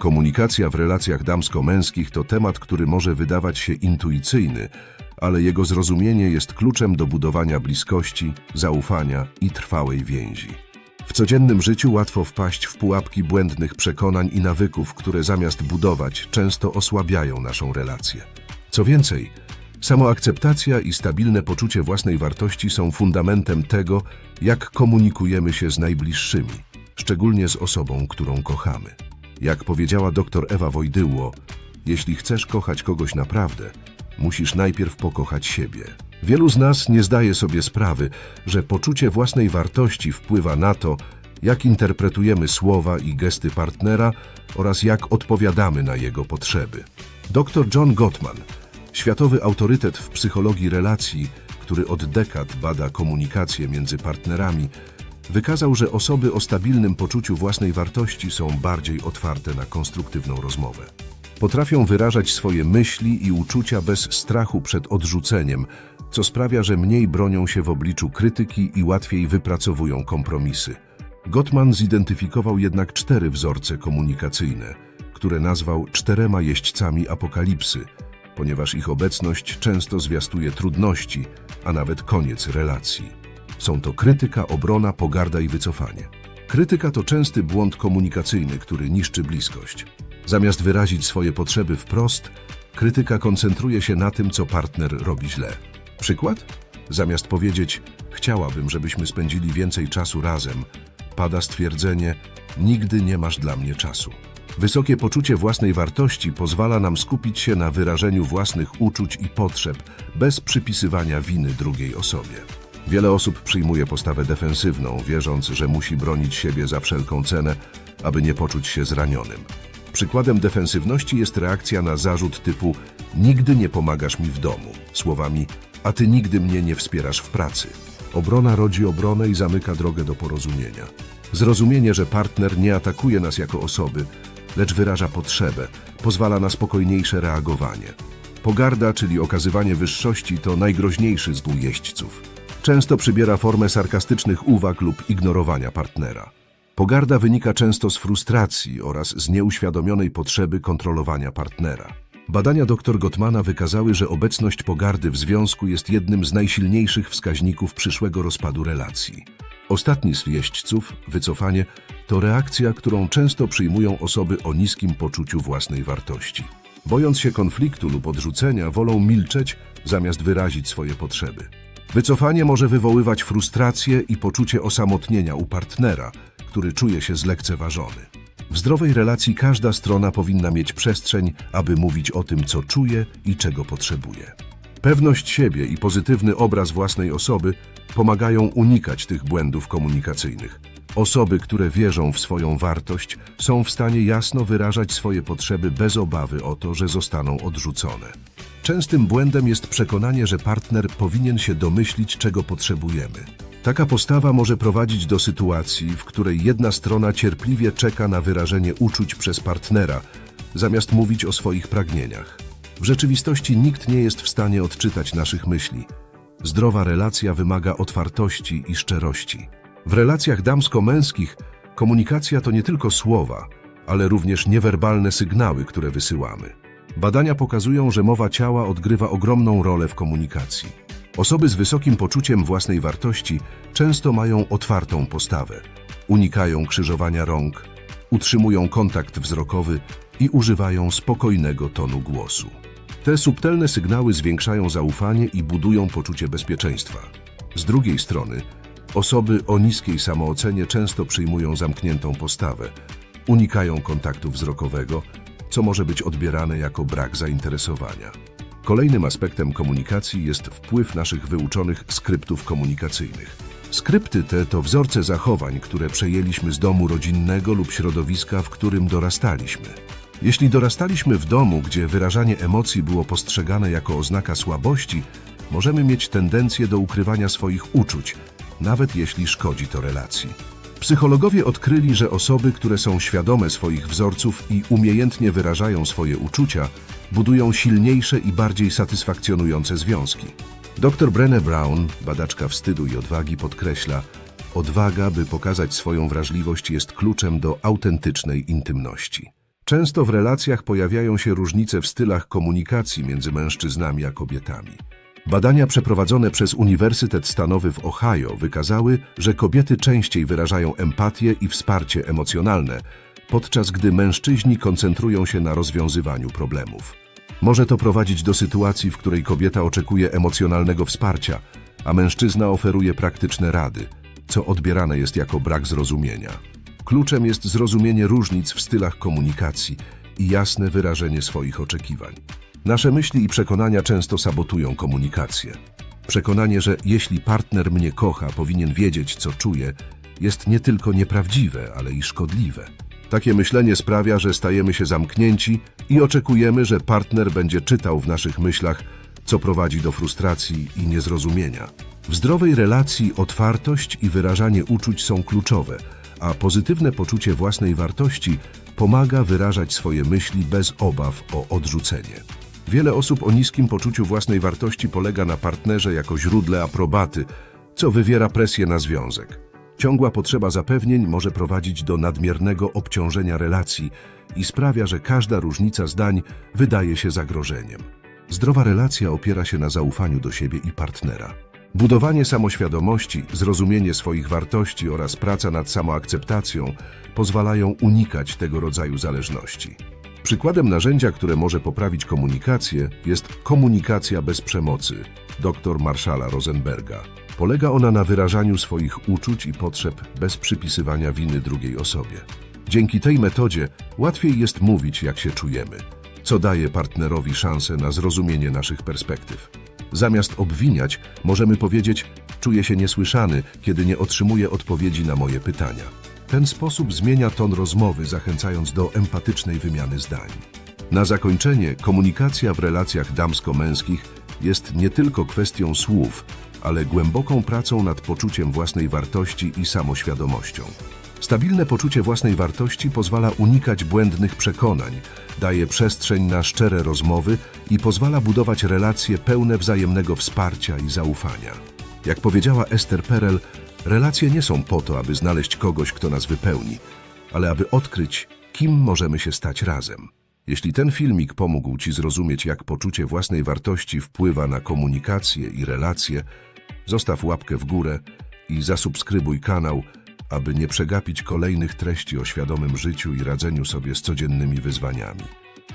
Komunikacja w relacjach damsko-męskich to temat, który może wydawać się intuicyjny, ale jego zrozumienie jest kluczem do budowania bliskości, zaufania i trwałej więzi. W codziennym życiu łatwo wpaść w pułapki błędnych przekonań i nawyków, które zamiast budować, często osłabiają naszą relację. Co więcej, samoakceptacja i stabilne poczucie własnej wartości są fundamentem tego, jak komunikujemy się z najbliższymi, szczególnie z osobą, którą kochamy. Jak powiedziała dr Ewa Wojdyło, jeśli chcesz kochać kogoś naprawdę, musisz najpierw pokochać siebie. Wielu z nas nie zdaje sobie sprawy, że poczucie własnej wartości wpływa na to, jak interpretujemy słowa i gesty partnera oraz jak odpowiadamy na jego potrzeby. Dr John Gottman, światowy autorytet w psychologii relacji, który od dekad bada komunikację między partnerami, wykazał, że osoby o stabilnym poczuciu własnej wartości są bardziej otwarte na konstruktywną rozmowę. Potrafią wyrażać swoje myśli i uczucia bez strachu przed odrzuceniem, co sprawia, że mniej bronią się w obliczu krytyki i łatwiej wypracowują kompromisy. Gottman zidentyfikował jednak cztery wzorce komunikacyjne, które nazwał czterema jeźdźcami apokalipsy, ponieważ ich obecność często zwiastuje trudności, a nawet koniec relacji. Są to krytyka, obrona, pogarda i wycofanie. Krytyka to częsty błąd komunikacyjny, który niszczy bliskość. Zamiast wyrazić swoje potrzeby wprost, krytyka koncentruje się na tym, co partner robi źle. Przykład? Zamiast powiedzieć, chciałabym, żebyśmy spędzili więcej czasu razem, pada stwierdzenie, nigdy nie masz dla mnie czasu. Wysokie poczucie własnej wartości pozwala nam skupić się na wyrażeniu własnych uczuć i potrzeb, bez przypisywania winy drugiej osobie. Wiele osób przyjmuje postawę defensywną, wierząc, że musi bronić siebie za wszelką cenę, aby nie poczuć się zranionym. Przykładem defensywności jest reakcja na zarzut typu nigdy nie pomagasz mi w domu, słowami a ty nigdy mnie nie wspierasz w pracy. Obrona rodzi obronę i zamyka drogę do porozumienia. Zrozumienie, że partner nie atakuje nas jako osoby, lecz wyraża potrzebę, pozwala na spokojniejsze reagowanie. Pogarda, czyli okazywanie wyższości, to najgroźniejszy z jeźdźców. Często przybiera formę sarkastycznych uwag lub ignorowania partnera. Pogarda wynika często z frustracji oraz z nieuświadomionej potrzeby kontrolowania partnera. Badania dr Gottmana wykazały, że obecność pogardy w związku jest jednym z najsilniejszych wskaźników przyszłego rozpadu relacji. Ostatni z jeźdźców, wycofanie, to reakcja, którą często przyjmują osoby o niskim poczuciu własnej wartości. Bojąc się konfliktu lub odrzucenia, wolą milczeć, zamiast wyrazić swoje potrzeby. Wycofanie może wywoływać frustrację i poczucie osamotnienia u partnera, który czuje się zlekceważony. W zdrowej relacji każda strona powinna mieć przestrzeń, aby mówić o tym, co czuje i czego potrzebuje. Pewność siebie i pozytywny obraz własnej osoby pomagają unikać tych błędów komunikacyjnych. Osoby, które wierzą w swoją wartość, są w stanie jasno wyrażać swoje potrzeby bez obawy o to, że zostaną odrzucone. Częstym błędem jest przekonanie, że partner powinien się domyślić, czego potrzebujemy. Taka postawa może prowadzić do sytuacji, w której jedna strona cierpliwie czeka na wyrażenie uczuć przez partnera, zamiast mówić o swoich pragnieniach. W rzeczywistości nikt nie jest w stanie odczytać naszych myśli. Zdrowa relacja wymaga otwartości i szczerości. W relacjach damsko-męskich komunikacja to nie tylko słowa, ale również niewerbalne sygnały, które wysyłamy. Badania pokazują, że mowa ciała odgrywa ogromną rolę w komunikacji. Osoby z wysokim poczuciem własnej wartości często mają otwartą postawę, unikają krzyżowania rąk, utrzymują kontakt wzrokowy i używają spokojnego tonu głosu. Te subtelne sygnały zwiększają zaufanie i budują poczucie bezpieczeństwa. Z drugiej strony, osoby o niskiej samoocenie często przyjmują zamkniętą postawę, unikają kontaktu wzrokowego, co może być odbierane jako brak zainteresowania. Kolejnym aspektem komunikacji jest wpływ naszych wyuczonych skryptów komunikacyjnych. Skrypty te to wzorce zachowań, które przejęliśmy z domu rodzinnego lub środowiska, w którym dorastaliśmy. Jeśli dorastaliśmy w domu, gdzie wyrażanie emocji było postrzegane jako oznaka słabości, możemy mieć tendencję do ukrywania swoich uczuć, nawet jeśli szkodzi to relacji. Psychologowie odkryli, że osoby, które są świadome swoich wzorców i umiejętnie wyrażają swoje uczucia, budują silniejsze i bardziej satysfakcjonujące związki. Dr Brené Brown, badaczka wstydu i odwagi, podkreśla, odwaga, by pokazać swoją wrażliwość jest kluczem do autentycznej intymności. Często w relacjach pojawiają się różnice w stylach komunikacji między mężczyznami a kobietami. Badania przeprowadzone przez Uniwersytet Stanowy w Ohio wykazały, że kobiety częściej wyrażają empatię i wsparcie emocjonalne, podczas gdy mężczyźni koncentrują się na rozwiązywaniu problemów. Może to prowadzić do sytuacji, w której kobieta oczekuje emocjonalnego wsparcia, a mężczyzna oferuje praktyczne rady, co odbierane jest jako brak zrozumienia. Kluczem jest zrozumienie różnic w stylach komunikacji i jasne wyrażenie swoich oczekiwań. Nasze myśli i przekonania często sabotują komunikację. Przekonanie, że jeśli partner mnie kocha, powinien wiedzieć, co czuje, jest nie tylko nieprawdziwe, ale i szkodliwe. Takie myślenie sprawia, że stajemy się zamknięci i oczekujemy, że partner będzie czytał w naszych myślach, co prowadzi do frustracji i niezrozumienia. W zdrowej relacji otwartość i wyrażanie uczuć są kluczowe, a pozytywne poczucie własnej wartości pomaga wyrażać swoje myśli bez obaw o odrzucenie. Wiele osób o niskim poczuciu własnej wartości polega na partnerze jako źródle aprobaty, co wywiera presję na związek. Ciągła potrzeba zapewnień może prowadzić do nadmiernego obciążenia relacji i sprawia, że każda różnica zdań wydaje się zagrożeniem. Zdrowa relacja opiera się na zaufaniu do siebie i partnera. Budowanie samoświadomości, zrozumienie swoich wartości oraz praca nad samoakceptacją pozwalają unikać tego rodzaju zależności. Przykładem narzędzia, które może poprawić komunikację, jest komunikacja bez przemocy dr Marszala Rosenberga. Polega ona na wyrażaniu swoich uczuć i potrzeb bez przypisywania winy drugiej osobie. Dzięki tej metodzie łatwiej jest mówić, jak się czujemy, co daje partnerowi szansę na zrozumienie naszych perspektyw. Zamiast obwiniać, możemy powiedzieć: Czuję się niesłyszany, kiedy nie otrzymuję odpowiedzi na moje pytania. Ten sposób zmienia ton rozmowy, zachęcając do empatycznej wymiany zdań. Na zakończenie, komunikacja w relacjach damsko-męskich jest nie tylko kwestią słów, ale głęboką pracą nad poczuciem własnej wartości i samoświadomością. Stabilne poczucie własnej wartości pozwala unikać błędnych przekonań, daje przestrzeń na szczere rozmowy i pozwala budować relacje pełne wzajemnego wsparcia i zaufania. Jak powiedziała Esther Perel, relacje nie są po to, aby znaleźć kogoś, kto nas wypełni, ale aby odkryć, kim możemy się stać razem. Jeśli ten filmik pomógł Ci zrozumieć, jak poczucie własnej wartości wpływa na komunikację i relacje, zostaw łapkę w górę i zasubskrybuj kanał, aby nie przegapić kolejnych treści o świadomym życiu i radzeniu sobie z codziennymi wyzwaniami.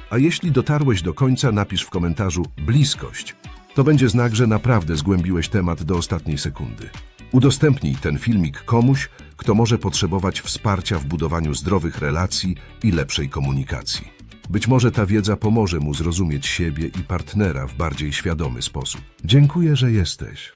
A jeśli dotarłeś do końca, napisz w komentarzu bliskość. To będzie znak, że naprawdę zgłębiłeś temat do ostatniej sekundy. Udostępnij ten filmik komuś, kto może potrzebować wsparcia w budowaniu zdrowych relacji i lepszej komunikacji. Być może ta wiedza pomoże mu zrozumieć siebie i partnera w bardziej świadomy sposób. Dziękuję, że jesteś.